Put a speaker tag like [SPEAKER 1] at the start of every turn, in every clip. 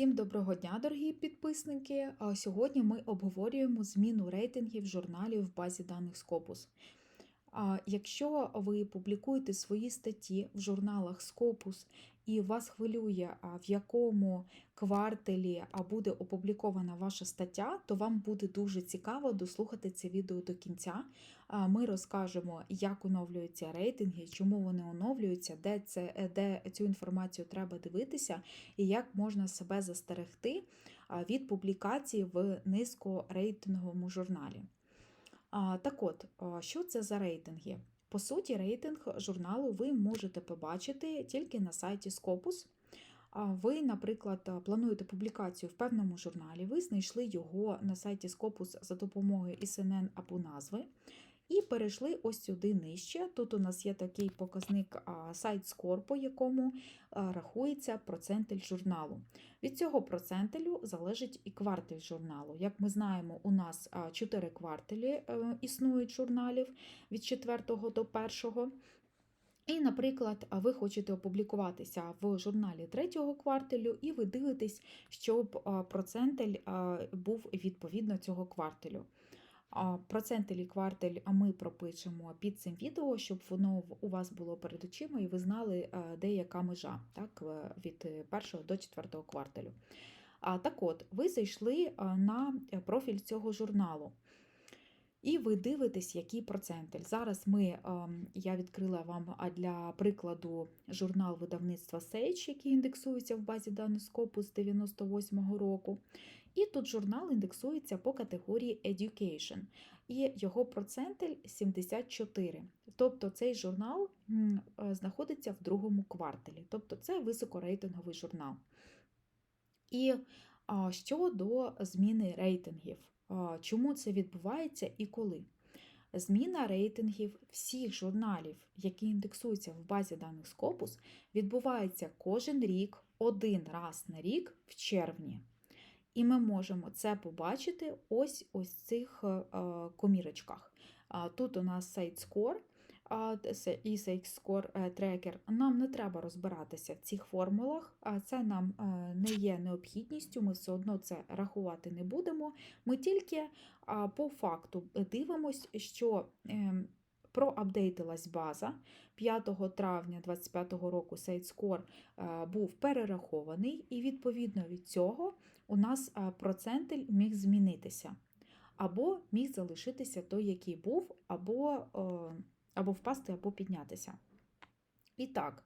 [SPEAKER 1] Всім доброго дня, дорогі підписники! А Сьогодні ми обговорюємо зміну рейтингів журналів в базі даних Scopus. Якщо ви публікуєте свої статті в журналах Scopus і вас хвилює, в якому кварталі буде опублікована ваша стаття, то вам буде дуже цікаво дослухати це відео до кінця. Ми розкажемо, як оновлюються рейтинги, чому вони оновлюються, де, це, де цю інформацію треба дивитися, і як можна себе застерегти від публікації в низькорейтинговому журналі. Так от, що це за рейтинги? По суті, рейтинг журналу ви можете побачити тільки на сайті Scopus. Ви, наприклад, плануєте публікацію в певному журналі, ви знайшли його на сайті Scopus за допомогою СНН або назви. І перейшли ось сюди нижче. Тут у нас є такий показник сайт Score, по якому рахується процентель журналу. Від цього процентелю залежить і кварталь журналу. Як ми знаємо, у нас а, 4 кварталі е, існують журналів від 4 до 1. І, наприклад, ви хочете опублікуватися в журналі третього кварталю, і ви дивитесь, щоб процентель був відповідно цього кварталю. А ліквартель ми пропишемо під цим відео, щоб воно у вас було перед очима і ви знали, е, де яка межа так, е, від першого до четвертого кварталю. Так от, ви зайшли е, на профіль цього журналу. І ви дивитесь, який процентель. Зараз ми, ем, я відкрила вам для прикладу журнал видавництва Sage, який індексується в базі даних Scopus з 98-го року. І тут журнал індексується по категорії Education, і його процентель 74. Тобто цей журнал е, знаходиться в другому кварталі, тобто це високорейтинговий журнал. І щодо зміни рейтингів. Чому це відбувається і коли? Зміна рейтингів всіх журналів, які індексуються в базі даних Scopus, відбувається кожен рік, один раз на рік в червні. І ми можемо це побачити ось ось цих е, комірочках. Тут у нас сайт Score, і Score Tracker, нам не треба розбиратися в цих формулах, це нам е, не є необхідністю, ми все одно це рахувати не будемо. Ми тільки по факту дивимося, що ем, проапдейтилась база 5 травня 2025 року е, був перерахований, і відповідно від цього у нас е, процентель міг змінитися. Або міг залишитися той, який був, або або впасти, або піднятися. І так,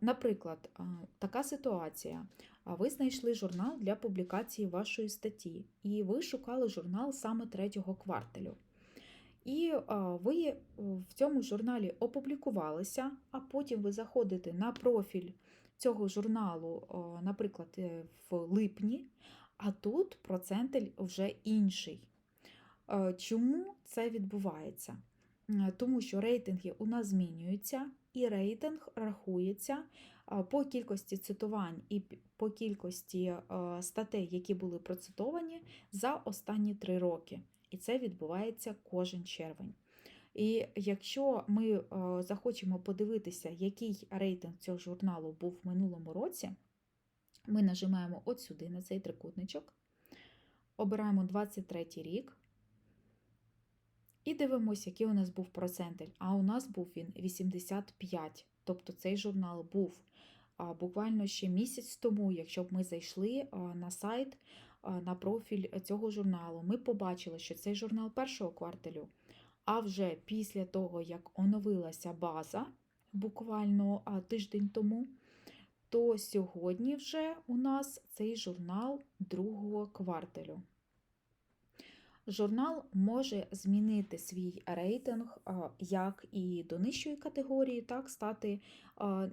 [SPEAKER 1] наприклад, така ситуація. Ви знайшли журнал для публікації вашої статті, і ви шукали журнал саме третього кварталю. І ви в цьому журналі опублікувалися, а потім ви заходите на профіль цього журналу, наприклад, е, в липні, а тут процентель вже інший. Чому це відбувається? Тому що рейтинги у нас змінюються, і рейтинг рахується по кількості цитувань і по кількості статей, які були процитовані за останні три роки. І це відбувається кожен червень. І якщо ми захочемо подивитися, який рейтинг цього журналу був в минулому році, ми нажимаємо от сюди на цей трикутничок, обираємо 23 рік. І дивимося, який у нас був процентель. А у нас був він 85. Тобто цей журнал був буквально ще місяць тому, якщо б ми зайшли на сайт, на профіль цього журналу, ми побачили, що цей журнал першого кварталю, а вже після того, як оновилася база, буквально тиждень тому, то сьогодні вже у нас цей журнал другого кварталю. Журнал може змінити свій рейтинг як і до нижчої категорії, так стати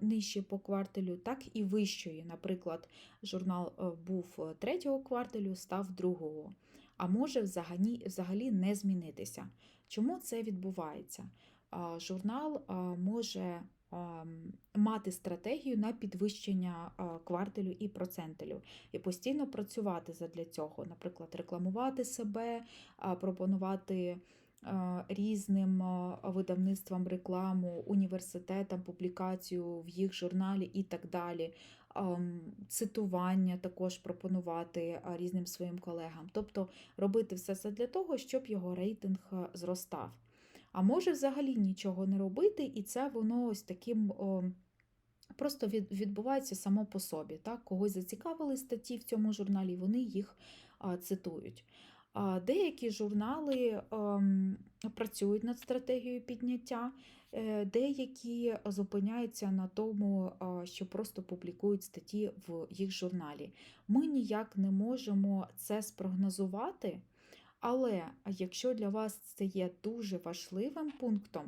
[SPEAKER 1] нижче по кварталю, так і вищої. Наприклад, журнал е, був третього кварталю, став другого, а може взагалі, взагалі не змінитися. Чому це відбувається? Журнал може мати стратегію на підвищення кварталю і процентелю, і постійно працювати задля цього, наприклад, рекламувати себе, пропонувати різним видавництвам рекламу, університетам, публікацію в їх журналі і так далі. Цитування також пропонувати різним своїм колегам. Тобто робити все це для того, щоб його рейтинг зростав. А може взагалі нічого не робити, і це воно ось таким. о, Просто відбувається само по собі. Так? Когось зацікавили статті в цьому журналі, вони їх цитують. А, деякі журнали ем, працюють над стратегією підняття, е, деякі зупиняються на тому, що просто публікують статті в їх журналі. Ми ніяк не можемо це спрогнозувати, але якщо для вас це є дуже важливим пунктом,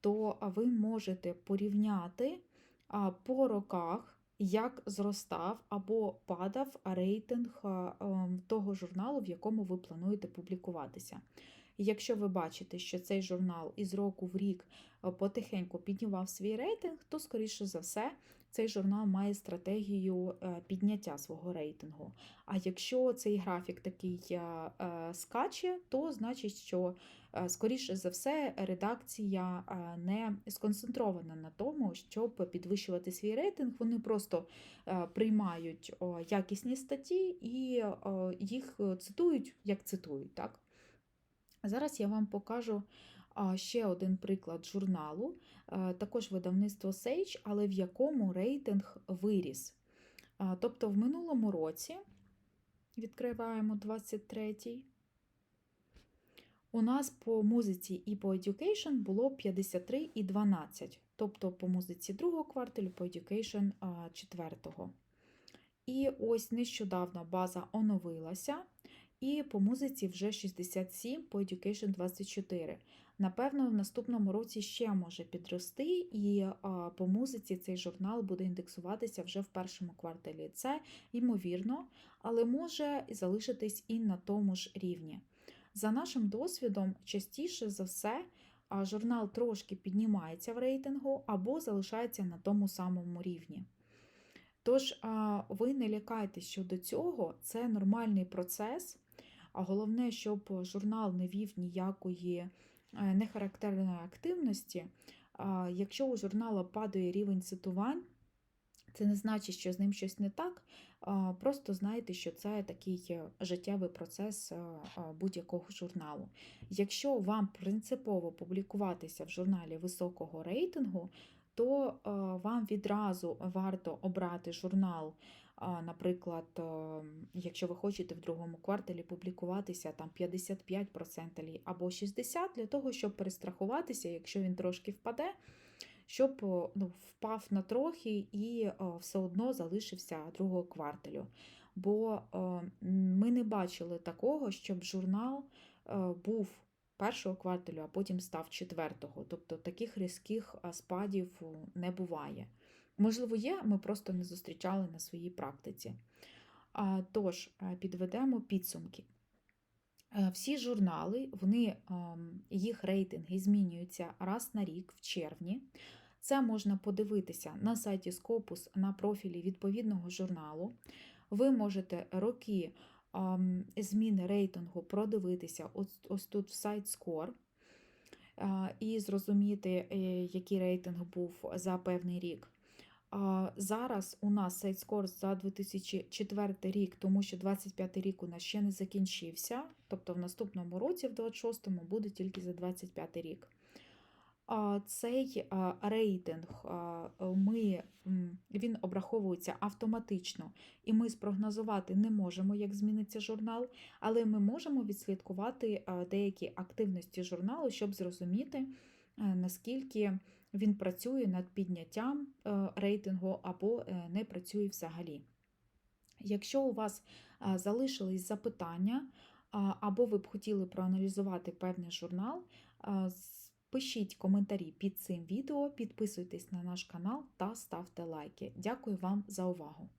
[SPEAKER 1] то ви можете порівняти по роках, як зростав або падав рейтинг ем, того журналу, в якому ви плануєте публікуватися. І Якщо ви бачите, що цей журнал із року в рік потихеньку піднімав свій рейтинг, то, скоріше за все, цей журнал має стратегію е, підняття свого рейтингу. А якщо цей графік такий е, е, скаче, то значить, що е, скоріше за все редакція е, не сконцентрована на тому, щоб підвищувати свій рейтинг. Вони просто е, приймають якісні статті і їх цитують, як цитують. Так? Зараз я вам покажу ще один приклад журналу, е, також видавництво Sage, але в якому рейтинг виріс. Тобто в минулому році, відкриваємо 23-й, у нас по музиці і по education було 53 і 12, тобто по музиці другого кварталу, по education четвертого. І ось нещодавно база оновилася, і по музиці вже 67, по education 24. Напевно, в наступному році ще може підрости, і по музиці цей журнал буде індексуватися вже в першому кварталі. Це ймовірно, але може залишитись і на тому ж рівні. За нашим досвідом, частіше за все, журнал трошки піднімається в рейтингу або залишається на тому самому рівні. Тож, ви не лякайтесь щодо цього, це нормальний процес. А головне, щоб журнал не вів ніякої е, нехарактерної активності. Якщо у журналу падає рівень цитувань, це не значить, що з ним щось не так. Просто знайте, що це такий е, життєвий процес е, будь-якого журналу. Якщо вам принципово публікуватися в журналі високого рейтингу, то е, вам відразу варто обрати журнал. Наприклад, е, якщо ви хочете в другому кварталі публікуватися там 55% або 60% для того, щоб перестрахуватися, якщо він трошки впаде, щоб ну, впав на трохи і все одно залишився другого кварталю. Бо ми не бачили такого, щоб журнал е, був першого кварталю, а потім став четвертого. Тобто таких різких спадів не буває. Можливо, є, ми просто не зустрічали на своїй практиці. Тож, е, підведемо підсумки. Е, Всі журнали, вони, ем, їх рейтинги змінюються раз на рік в червні. Це можна подивитися на сайті Scopus на профілі відповідного журналу. Ви можете роки зміни рейтингу продивитися ось, ось тут в сайт Score і зрозуміти, е, який рейтинг був за певний рік. Зараз у нас сайт Score за 2004 рік, тому що 25 рік у нас ще не закінчився. Тобто в наступному році, в 26-му, буде тільки за 25 рік. Цей рейтинг ми, він обраховується автоматично, і ми спрогнозувати не можемо, як зміниться журнал, але ми можемо відслідкувати деякі активності журналу, щоб зрозуміти, наскільки він працює над підняттям е, рейтингу або е, не працює взагалі. Якщо у вас е, залишились запитання, або ви б хотіли проаналізувати певний журнал, пишіть коментарі під цим відео, підписуйтесь на наш канал та ставте лайки. Дякую вам за увагу!